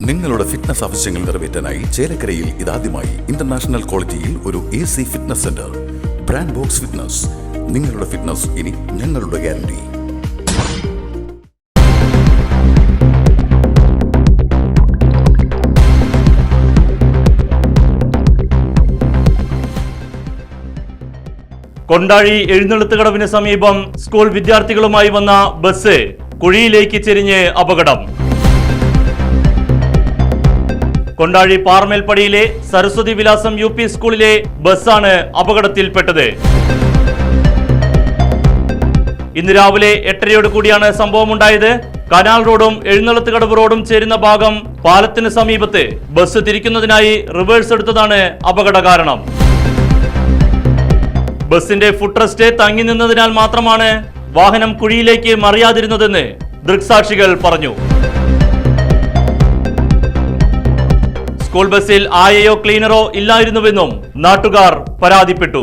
നിങ്ങളുടെ ഫിറ്റ്നസ് ആവശ്യങ്ങൾ നിറവേറ്റാനായി ചേലക്കരയിൽ ഇതാദ്യമായി ഇന്റർനാഷണൽ ക്വാളിറ്റിയിൽ ഒരു A C fitness centre brand box fitness നിങ്ങളുടെ ഫിറ്റ്നസ് ഇനി ഞങ്ങളുടെ ഗ്യാരണ്ടി കൊണ്ടാഴി എഴുന്നള്ളത്ത് കടവിന് സമീപം സ്കൂൾ വിദ്യാർത്ഥികളുമായി വന്ന ബസ് കുഴിയിലേക്ക് ചെരിഞ്ഞ് അപകടം. കൊണ്ടാഴി പാറമേൽപ്പടിയിലെ സരസ്വതി വിലാസം യു പി സ്കൂളിലെ ബസ്സാണ് അപകടത്തിൽപ്പെട്ടത്. ഇന്ന് രാവിലെ എട്ടരയോട് കൂടിയാണ് സംഭവമുണ്ടായത്. കനാൽ റോഡും എഴുന്നള്ളത്ത് കടവ് റോഡും ചേരുന്ന ഭാഗം പാലത്തിന് സമീപത്ത് ബസ് തിരിക്കുന്നതിനായി റിവേഴ്സ് എടുത്തതാണ് അപകട കാരണം. ബസിന്റെ ഫുട്രസ്റ്റ് തങ്ങി നിന്നതിനാൽ മാത്രമാണ് വാഹനം കുഴിയിലേക്ക് മറിയാതിരുന്നതെന്ന് ദൃക്സാക്ഷികൾ പറഞ്ഞു. സ്കൂൾ ബസ്സിൽ ആയയോ ക്ലീനറോ ഇല്ലായിരുന്നുവെന്നും നാട്ടുകാർ പരാതിപ്പെട്ടു.